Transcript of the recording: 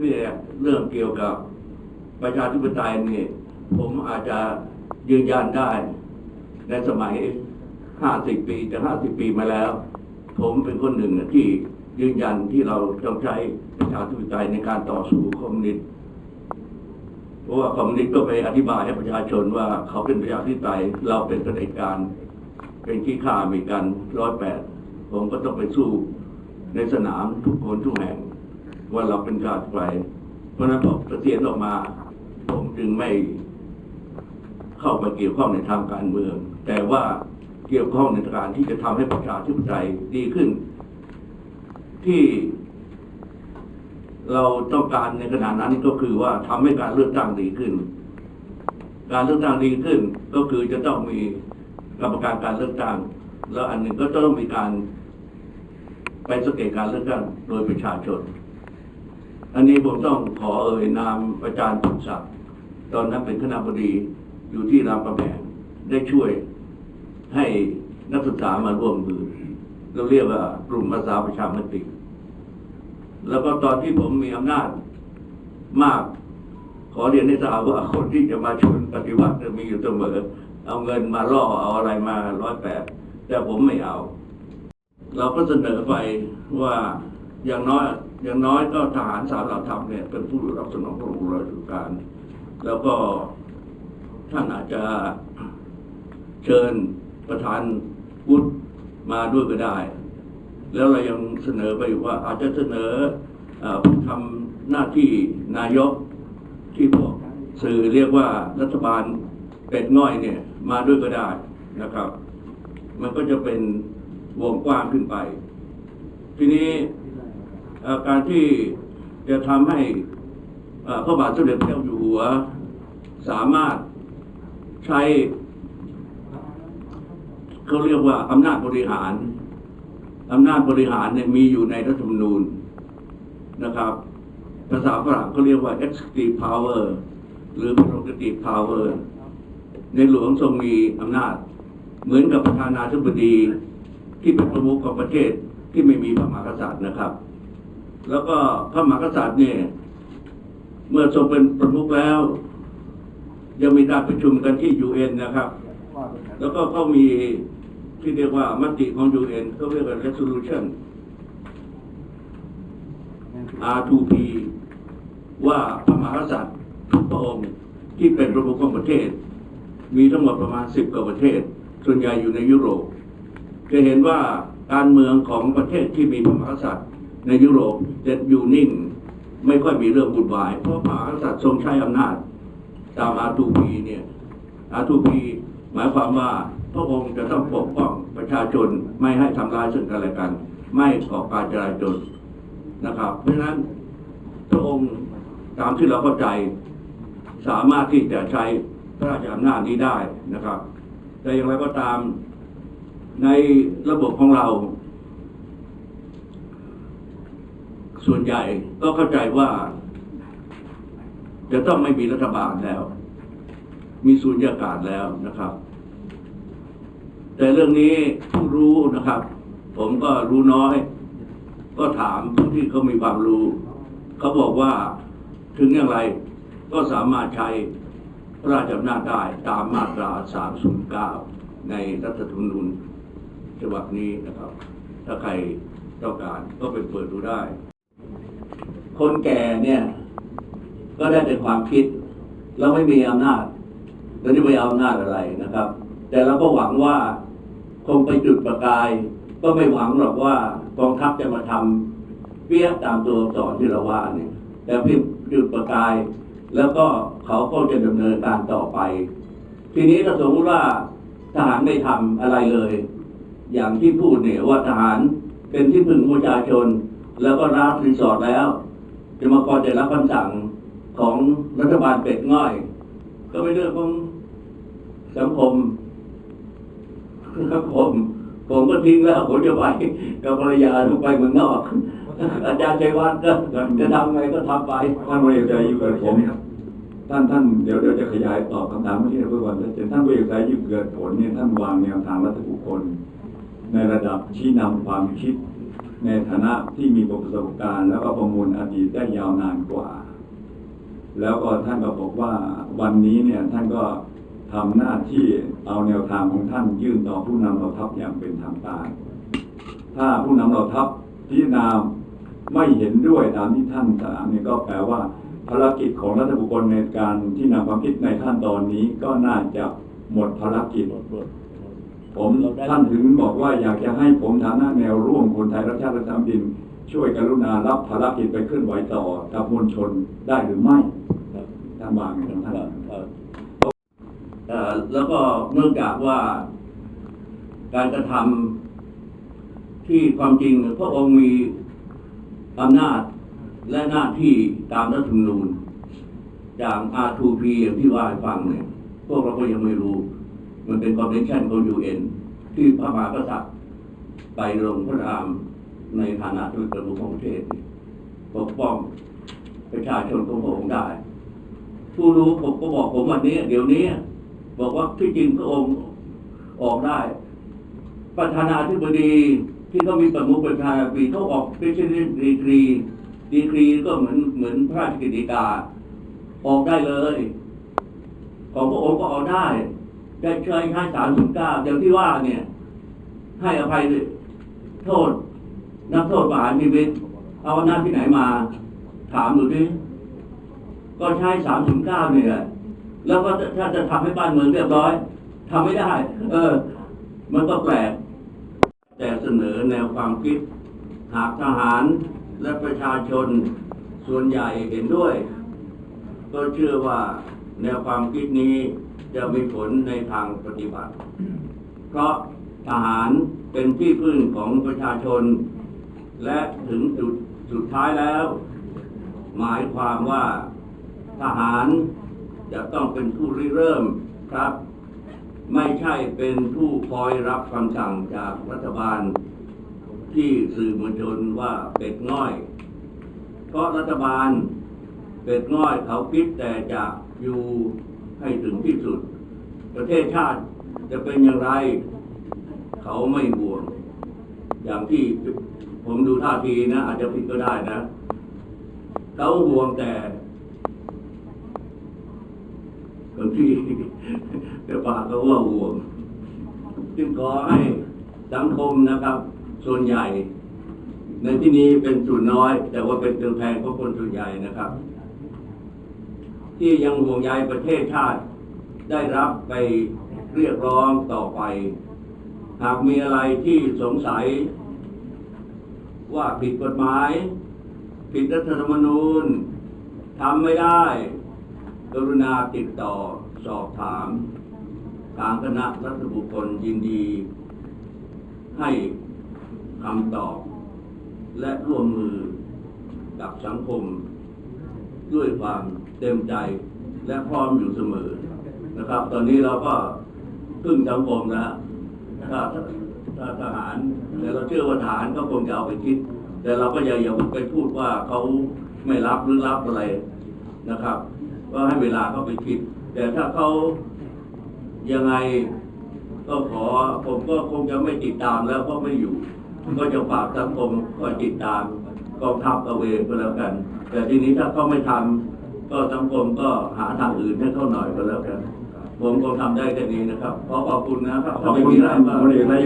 เนี่ยเรื่องเกี่ยวกับประชาธิปไตยนี่ ผมอาจจะยืนยันได้ ในสมัย 50 ปีจะ50 ปีมาแล้ว ผมเป็นคนหนึ่งที่ยืนยันที่เราต้องใช้ประชาธิปไตยในการต่อสู้คอมมิวนิสต์เพราะว่าคอมมิวนิสต์ก็ไปอธิบายให้ประชาชนว่าเขาเป็นประชาธิปไตยเราเป็นเผด็จการ เป็นขี้ข้ามีกันร้อยแปดผมก็ต้องไปสู้ในสนามทุกคนทุกแห่ง ว่าเราเป็นชาติไทยเพราะนั้นพอเกษียณออกมา ผมจึงไม่เข้าไปเกี่ยวข้องในทางการเมือง แต่ว่าเกี่ยวข้องในการที่จะทำให้ประชาธิปไตยดีขึ้น ที่เราต้องการในขณะนั้นก็คือว่าทำให้การเลือกตั้งดีขึ้น การเลือกตั้งดีขึ้นก็คือจะต้องมีกรรมการการเลือกตั้งแล้วอันหนึ่งก็ต้องมีการไปสังเกตการเลือกตั้งโดยประชาชน อันนี้ผมต้องขอเอ่ยนามอาจารย์ผลศักดิ์ตอนนั้นเป็นคณะบดีอยู่ที่รามคำแหงได้ช่วยให้นักศึกษามาร่วมมือ เราเรียกว่ากลุ่มภาษาประชามติ แล้วก็ตอนที่ผมมีอำนาจมาก ขอเรียนให้ทราบว่าคนที่จะมาชวนปฏิวัติจะมีอยู่เสมอ เอาเงินมาล่อเอาอะไรมาร้อยแปดแต่ผมไม่เอา เราก็เสนอไปว่า อย่างน้อย อย่างน้อยก็ทหารสามเหล่าทัพเนี่ยเป็นผู้รับสนองพระองค์ราชการ แล้วก็ท่านอาจจะเชิญประธานวุฒิมาด้วยก็ได้ แล้วเรายังเสนอไปอีกว่า อาจจะเสนอผู้ทำหน้าที่นายกที่พวกสื่อเรียกว่ารัฐบาลเป็ดง่อยเนี่ย มาด้วยก็ได้นะครับ มันก็จะเป็นวงกว้างขึ้นไป ทีนี้ การที่จะทำให้พระบาทสมเด็จพระเจ้าอยู่หัว สามารถใช้เขาเรียกว่าอำนาจบริหารอำนาจบริหารเนี่ยมีอยู่ในรัฐธรรมนูญนะครับภาษาฝรั่งเขาเรียกว่า executive power หรือ prerogative power ในหลวงทรงมีอำนาจ เหมือนกับประธานาธิบดีที่เป็นประมุขของประเทศที่ไม่มีพระมหากษัตริย์นะครับ แล้วก็พระมหากษัตริย์เนี่ยเมื่อทรงเป็นประมุขแล้ว ยังมีการประชุมกันที่ UN นนะครับ แล้วก็เขามีที่เรียกว่ามติของ UN เขาเรียกว่า resolution R2P ว่าพระมหากษัตริย์ทุกพระองค์ที่เป็นประมุขของประเทศ มีทั้งหมดประมาณสิบกว่าประเทศ ส่วนใหญ่อยู่ในยุโรป จะเห็นว่าการเมืองของประเทศที่มีพระมหากษัตริย์ ในยุโรปจะอยู่นิ่ง ไม่ค่อยมีเรื่องวุ่นวาย เพราะพระกษัตริย์ทรงใช้อำนาจ ตาม R2P เนี่ย R2P หมายความว่าพระองค์จะต้องปกป้องประชาชนไม่ให้ทำร้ายซึ่งกันและกัน ไม่ก่อการจราจนนะครับ เพราะฉะนั้นพระองค์ตามที่เราเข้าใจสามารถที่จะใช้พระราชอำนาจนี้ได้นะครับ แต่อย่างไรก็ตามในระบบของเรา ส่วนใหญ่ก็เข้าใจว่า จะต้องไม่มีรัฐบาลแล้ว มีสูญญากาศแล้วนะครับ แต่เรื่องนี้ผู้รู้นะครับ ผมก็รู้น้อย ก็ถามผู้ที่เขามีความรู้ เขาบอกว่าถึงอย่างไรก็สามารถใช้พระราชอำนาจได้ตามมาตรา 309 ในรัฐธรรมนูญฉบับนี้นะครับ ถ้าใครต้องการก็ไปเปิดดูได้ คนแก่เนี่ย ก็ได้แต่ความคิดแล้วไม่มีอำนาจแล้วจะไปเอาอำนาจอะไรนะครับ แต่เราก็หวังว่าคงไปจุดประกาย ก็ไม่หวังหรอกว่ากองทัพจะมาทำเปี้ยตามตัวสอักษรที่เราว่าเนี่ย แต่เพียงจุดประกาย แล้วก็เขาก็จะดำเนินการต่อไป ทีนี้ถ้าสมมติว่าทหารไม่ทำอะไรเลย อย่างที่พูดเนี่ยว่าทหารเป็นที่พึ่งของประชาชน แล้วก็รับรีสอร์ทแล้ว จะมาคอยจะรับคำสั่งของรัฐบาลเป็ดง่อย ก็เป็นเรื่องของสังคมครับผมผมก็ทิ้งแล้วผมจะไปกับภรรยาต้องไปเมืองนอก อาจารย์ชัยวัฒน์ก็จะทำไงก็ทำไปท่านบริษัทยิ่งเกิดผมท่านท่านเดี๋ยวเดี๋ยวจะขยายตอบคำถามเมื่อกี้เพื่อวามชัดเจนท่านบริษัทยิ่เกิดผลเนี่ยท่านวางแนวทางรัฐบุคคล ในระดับชี้นำความคิด ในฐานะที่มีประสบการณ์ แล้วก็ประมวลอดีตได้ยาวนานกว่า แล้วก็ท่านก็บอกว่าวันนี้เนี่ยท่านก็ทำหน้าที่เอาแนวทางของท่านยื่นต่อผู้นำเราทัพอย่างเป็นทางการถ้าผู้นำเราทัพพิจารณาไม่เห็นด้วยตามที่ท่านถามเนี่ยก็แปลว่าภารกิจของรัฐบุคคลในการที่นำความคิดในขั้นตอนนี้ก็น่าจะหมดภารกิจ ผมท่านถึงบอกว่าอยากจะให้ผมฐานะแนวร่วมคนไทยรักชาติและสามดิน ช่วยกรุณารับภารกิจไปเคลื่อนไหวต่อกับมวลชนได้หรือไม่ท่านวางท่านแล้วก็เนื่องจากว่า การกระทำที่ความจริงพระองค์มีอำนาจและหน้าที่ตามรัฐธรรมนูญจาก R2P อย่างที่ว่าให้ฟังเนี่ย พวกเราก็ยังไม่รู้ มันเป็นคอนเวนชั่นของ UN ที่พระมหากษัตริย์ไปลงพระนามในฐานะทูตกระทรวงของประเทศปกป้องประชาชนของพระองค์ได้ ผู้รู้ผมก็บอกผมวันนี้ เดี๋ยวนี้ บอกว่าที่จริงพระองค์ออกได้ ประธานาธิบดีที่เขามีประมุขประธานาธิบดีเขาออกเป็นช่นดีกรีดีกรีก็เหมือนเหมือนพระราชกิจกาออกได้เลย ของพระองค์ก็ออกได้ ได้เชยให้สามสิบเก้าอย่างที่ว่าเนี่ย ให้อภัยโทษ นักโทษประหารชีวิต เอาอำนาจที่ไหนมาถามดูดิก็ใช้สามถึงเก้าเนี่ยและแล้วก็ถ้าจะทำให้บ้านเมืองเรียบร้อยทำไม่ได้ เออ มันก็แปลก แต่เสนอแนวความคิด หากทหารและประชาชนส่วนใหญ่เห็นด้วย ก็เชื่อว่าแนวความคิดนี้ จะมีผลในทางปฏิบัติ เพราะทหารเป็นที่พึ่งของประชาชน และถึงจุดสุดท้ายแล้ว หมายความว่าทหารจะต้องเป็นผู้ริเริ่มครับ ไม่ใช่เป็นผู้คอยรับคำสั่งจากรัฐบาล ที่สื่อมวลชนว่าเป็ดง่อย เพราะรัฐบาลเป็ดง่อยเขาคิดแต่จะอยู่ ให้ถึงที่สุด ประเทศชาติจะเป็นอย่างไร เขาไม่ห่วง อย่างที่ผมดูท่าทีนะ อาจจะผิดก็ได้นะ เขาห่วงแต่คนที่แต่ปากก็ว่าห่วงจึงขอให้สังคมนะครับ ส่วนใหญ่ ในที่นี้เป็นส่วนน้อย แต่ว่าเป็นตัวแทนของคนส่วนใหญ่นะครับ ที่ยังห่วงใยประเทศชาติ ได้รับไปเรียกร้องต่อไป หากมีอะไรที่สงสัย ว่าผิดกฎหมาย ผิดรัฐธรรมนูญทำไม่ได้ กรุณาติดต่อสอบถาม ทางคณะรัฐบุคคลยินดี ให้คำตอบ และร่วมมือกับสังคมด้วยความ เต็มใจและพร้อมอยู่เสมอนะครับ ตอนนี้เราก็พึ่งสังคมนะถ้าถ้าทหารแต่เราเชื่อว่าทหารก็คงจะเอาไปคิด แต่เราก็อย่าอย่าไปพูดว่าเขาไม่รับหรือรับอะไรนะครับ ก็ให้เวลาเขาไปคิด แต่ถ้าเขายังไงก็ขอผมก็คงจะไม่ติดตามแล้วเพราะไม่อยู่ ก็จะฝากสังคมก็ติดตามกองทัพเอาเองก็แล้วกัน แต่ทีนี้ถ้าเขาไม่ทำ ก็สังคมก็หาทางอื่นให้เขาหน่อยก็แล้วกัน ผมคงทำได้แค่นี้นะครับ ขอขอบคุณนะครับขอบถ้าไม่คุณมีอะไรท่